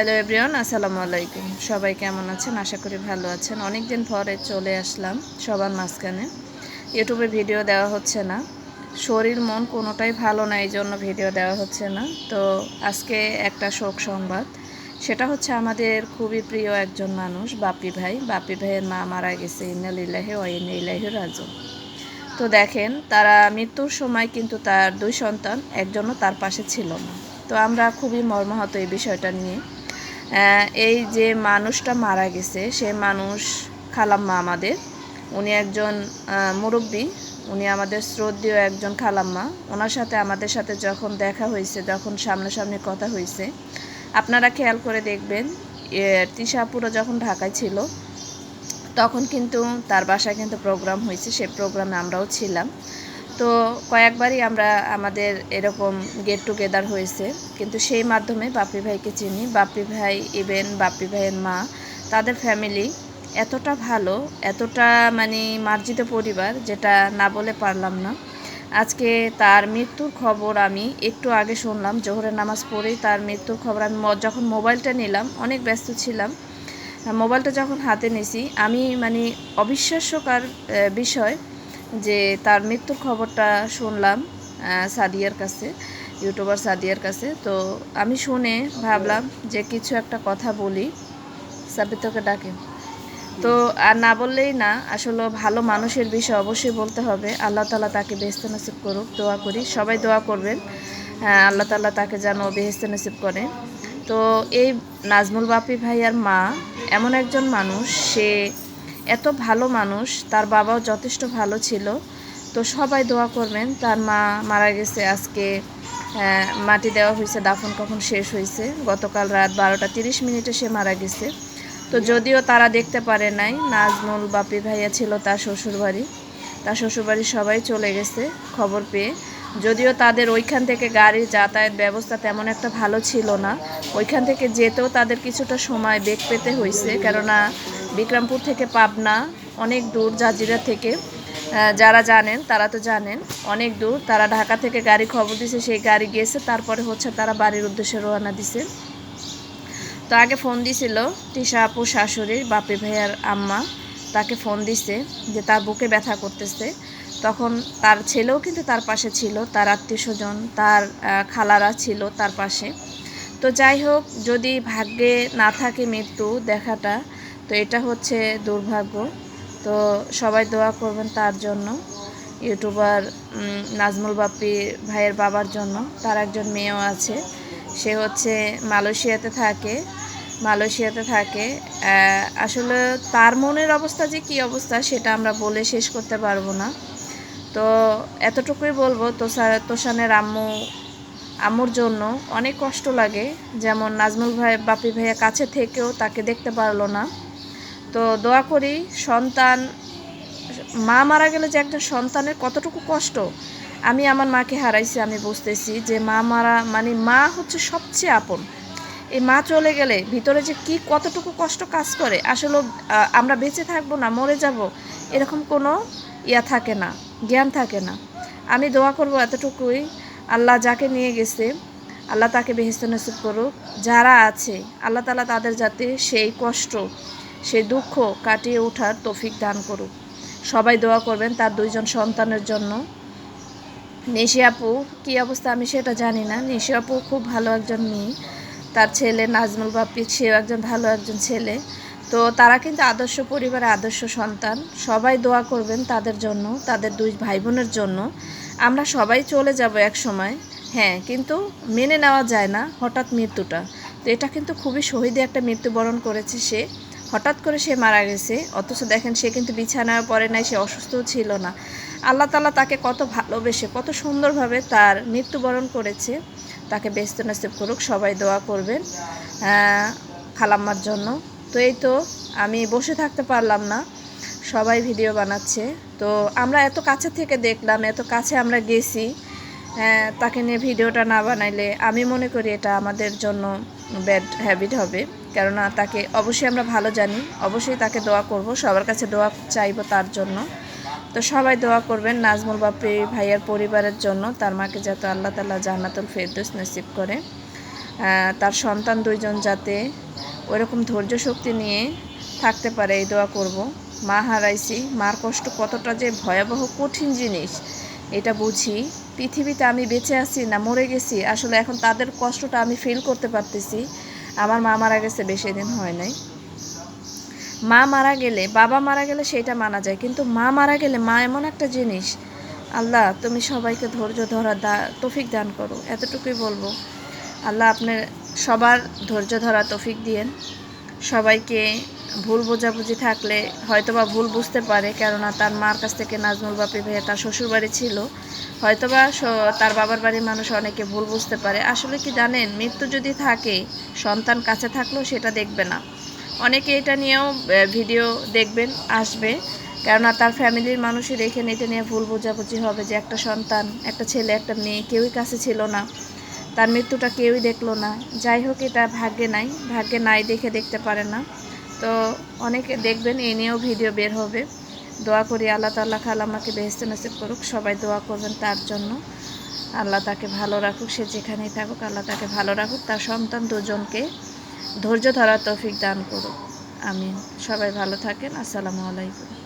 Hello everyone আসসালামু আলাইকুম। সবাই কেমন আছেন? আশা করি ভালো আছেন। অনেক দিন পরে চলে আসলাম সবার মাঝখানে। ইউটিউবে ভিডিও দেওয়া হচ্ছে না। শরীর, মন কোনোটাই ভালো না এই জন্য ভিডিও দেওয়া হচ্ছে না। তো আজকে একটা শোক সংবাদ। সেটা হচ্ছে আমাদের খুবই প্রিয় একজন মানুষ, বাপি ভাই। বাপি ভাইয়ের মা মারা গেছে ইনালিল্লাহে ও ইনাইলাহি রাজু তো দেখেন, তারা মৃত্যুর সময় কিন্তু তার দুই সন্তান, একজনও তার পাশে ছিল না। তো আমরা খুবই মর্মাহত এই বিষয়টা নিয়ে। এই যে মানুষটা মারা গেছে সে মানুষ খালাম্মা আমাদের। উনি একজন মুরব্বী। উনি আমাদের শ্রদ্ধেয় একজন খালাম্মা। ওনার সাথে আমাদের সাথে যখন দেখা হয়েছে যখন সামনাসামনি কথা হয়েছে আপনারা খেয়াল করে দেখবেন এ, তিশাপুরো যখন ঢাকায় ছিল তখন কিন্তু তার বাসায় কিন্তু প্রোগ্রাম হয়েছে। সেই প্রোগ্রামে আমরাও ছিলাম। তো কয়েকবারই আমরা আমাদের এরকম গেট টুগেদার হয়েছে। কিন্তু সেই মাধ্যমে বাপি ভাইকে চিনি। বাপি ভাই ইভেন বাপি ভাইয়ের মা, তাদের ফ্যামিলি এতটা ভালো, এতটা মানে মার্জিত পরিবার যেটা না বলে পারলাম না। আজকে তার মৃত্যুর খবর আমি একটু আগে শুনলাম, জোহরের নামাজ পড়েই তার মৃত্যুর খবর। আমি যখন মোবাইলটা নিলাম, অনেক ব্যস্ত ছিলাম। মোবাইলটা যখন হাতে নিছি, আমি মানে অবিশ্বাস্যকর বিষয় যে তার মৃত্যুর খবরটা শুনলাম সাদিয়ার কাছে ইউটিউবার সাদিয়ার কাছে। তো আমি শুনে ভাবলাম যে কিছু একটা কথা বলি। সাবিত তোকে ডাকে। তো আর না বললেই না আসলে ভালো মানুষের বিষয়ে অবশ্যই বলতে হবে। আল্লাহ তালা তাকে বেহেস্ত নসিব করুক দোয়া করি। সবাই দোয়া করবেন। হ্যাঁ, আল্লাহ তালা তাকে যেন বেহেস্ত নসিব করে। তো এই নাজমুল বাপি ভাইয়ার মা এমন একজন মানুষ সে এত ভালো মানুষ, তার বাবাও যথেষ্ট ভালো ছিল। তো সবাই দোয়া করবেন, তার মা মারা গেছে আজকে। মাটি দেওয়া হয়েছে, দাফন কখন শেষ হয়েছে। গতকাল রাত বারোটা তিরিশ মিনিটে সে মারা গেছে। তো যদিও তারা দেখতে পারে নাই, নাজমুল বাপি ভাইয়া ছিল তার শ্বশুরবাড়ি। তার শ্বশুরবাড়ির সবাই চলে গেছে, খবর পেয়ে। যদিও তাদের ওইখান থেকে গাড়ির যাতায়াত ব্যবস্থা তেমন একটা ভালো ছিল না। ওইখান থেকে যেতেও তাদের কিছুটা সময় বেগ পেতে হয়েছে, কেননা বিক্রমপুর থেকে পাবনা, অনেক দূর জাজিরা থেকে। যারা জানেন, তারা তো জানেন, অনেক দূর। তারা ঢাকা থেকে গাড়ি খবর দিছে, সেই গাড়ি গিয়েছে, তারপরে হচ্ছে তারা বাড়ির উদ্দেশ্যে রওনা দিছে। তো আগে ফোন দিছিল তিশা আপু শাশুড়ির বাপি ভাইয়ার আম্মা। তাকে ফোন দিছে যে তার বুকে ব্যথা করতেছে। তখন তার ছেলেও কিন্তু তার পাশে ছিল, তার আত্মীয় স্বজন, তার খালারা ছিল তার পাশে। তো যাই হোক, যদি ভাগ্যে না থাকে মৃত্যু দেখাটা তো এটা হচ্ছে দুর্ভাগ্য। তো সবাই দোয়া করবেন তার জন্য। ইউটিউবার নাজমুল বাপ্পি ভাইয়ের বাবার জন্য। তার একজন মেয়েও আছে। সে হচ্ছে মালয়েশিয়াতে থাকে। মালয়েশিয়াতে থাকে। আসলে তার মনের অবস্থা যে কী অবস্থা, সেটা আমরা বলে শেষ করতে পারব না। তো এতটুকুই বলব, তোষা, তোষানের আম্মু, আম্মুর জন্য অনেক কষ্ট লাগে। যেমন নাজমুল ভাই বাপি ভাইয়া কাছে থেকেও তাকে দেখতে পারল না। তো দোয়া করি সন্তান, মা মারা গেলে যে একটা সন্তানের কতটুকু কষ্ট, আমি আমার মাকে হারাইছি, আমি বুঝতেছি যে মা মারা মানে মা হচ্ছে সবচেয়ে আপন। এই মা চলে গেলে ভিতরে যে কি কতটুকু কষ্ট কাজ করে, আসলে আমরা বেঁচে থাকব না, মরে যাব, এরকম কোনো ইয়া থাকে না, জ্ঞান থাকে না। আমি দোয়া করব এতটুকুই, আল্লাহ যাকে নিয়ে গেছে, আল্লাহ তাকে বেহেস্ত নসিব করুক, যারা আছে, আল্লাহ তালা তাদের যাতে সেই কষ্ট সেই দুঃখ কাটিয়ে ওঠার তৌফিক দান করুক। সবাই দোয়া করবেন তার দুইজন সন্তানের জন্য। নিশি আপু, কী অবস্থা? আমি সেটা জানি না। নিশি আপু খুব ভালো একজন মেয়ে। তার ছেলে নাজমুল বাপ্পি, সেও একজন ভালো একজন ছেলে। তো তারা কিন্তু আদর্শ পরিবারের আদর্শ সন্তান। সবাই দোয়া করবেন তাদের জন্য, তাদের দুই ভাই বোনের জন্য। আমরা সবাই চলে যাব এক সময়। হ্যাঁ কিন্তু মেনে নেওয়া যায় না হঠাৎ মৃত্যুটা। তো এটা কিন্তু খুবই শহীদে একটা মৃত্যুবরণ করেছে সে। হঠাৎ করে সে মারা গেছে, অথচ দেখেন সে কিন্তু বিছানায় পড়ে নাই, সে অসুস্থও ছিল না। আল্লাহ তালা তাকে কত ভালোবেসে, কত সুন্দরভাবে তার মৃত্যুবরণ করেছে, তাকে ব্যস্ত নসিব করুক, সবাই দোয়া করবেন খালাম্মার জন্য। তো এই তো, আমি বসে থাকতে পারলাম না, সবাই ভিডিও বানাচ্ছে। তো আমরা এত কাছে থেকে দেখলাম, এত কাছে আমরা গেছি তাকে নিয়ে ভিডিওটা না বানাইলে আমি মনে করি এটা আমাদের জন্য ব্যাড হ্যাবিট হবে। কেননা তাকে অবশ্যই আমরা ভালো জানি, অবশ্যই তাকে দোয়া করব, সবার কাছে দোয়া চাইব তার জন্য। তো সবাই দোয়া করবেন নাজমুল বাপি ভাইয়ার পরিবারের জন্য, তার মাকে যাতে আল্লাহ তালা জান্নাতুল ফেরদৌস নসিব করে। তার সন্তান দুইজন যাতে ওইরকম ধৈর্য শক্তি নিয়ে থাকতে পারে, এই দোয়া করব। মা হারাইছি, মার কষ্ট কতটা যে ভয়াবহ, কঠিন জিনিস, এটা বুঝি। পৃথিবীতে আমি বেঁচে আছি না মরে গেছি, আসলে এখন তাদের কষ্টটা আমি ফিল করতে পারতেছি। আমার মা মারা গেছে বেশি দিন হয় নাই। মা মারা গেলে, বাবা মারা গেলে সেটা মানা যায়। কিন্তু মা মারা গেলে মা এমন একটা জিনিস, আল্লাহ তুমি সবাইকে ধৈর্য ধরা দা, তফিক দান করো। এতটুকুই বলব। আল্লাহ আপনার সবার ধৈর্য ধরা তফিক দিয়েন। সবাইকে ভুল বোঝাবুঝি থাকলে হয়তোবা ভুল বুঝতে পারে, কেননা তার মার কাছ থেকে নাজমুল বাপি ভাইয়া তার শ্বশুরবাড়ি ছিল। হয়তোবা তার বাবার বাড়ির মানুষ অনেকে ভুল বুঝতে পারে। আসলে কি জানেন, মৃত্যু যদি থাকে, সন্তান কাছে থাকলেও সেটা দেখবে না। অনেকে এটা নিয়েও ভিডিও দেখবেন, আসবে। কেননা তার ফ্যামিলির মানুষই রেখে নিতে নিয়ে ভুল বোঝাবুঝি হবে যে একটা সন্তান, একটা ছেলে, একটা মেয়ে কেউই কাছে ছিল না। তার মৃত্যুটা কেউই দেখল না। যাই হোক, এটা ভাগ্যে নাই। ভাগ্যে নাই দেখে দেখতে পারে না। তো অনেকে দেখবেন এই নিয়েও ভিডিও বের হবে। দোয়া করি আল্লাহ তাল্লাহ খাল আমাকে বেহেস্ত নসিব করুক। সবাই দোয়া করবেন তার জন্য। আল্লাহ তাকে ভালো রাখুক, সে যেখানেই থাকুক, আল্লাহ তাকে ভালো রাখুক। তার সন্তান দুজনকে ধৈর্য ধরার তৌফিক দান করুক। আমিন। সবাই ভালো থাকেন। আসসালামু আলাইকুম।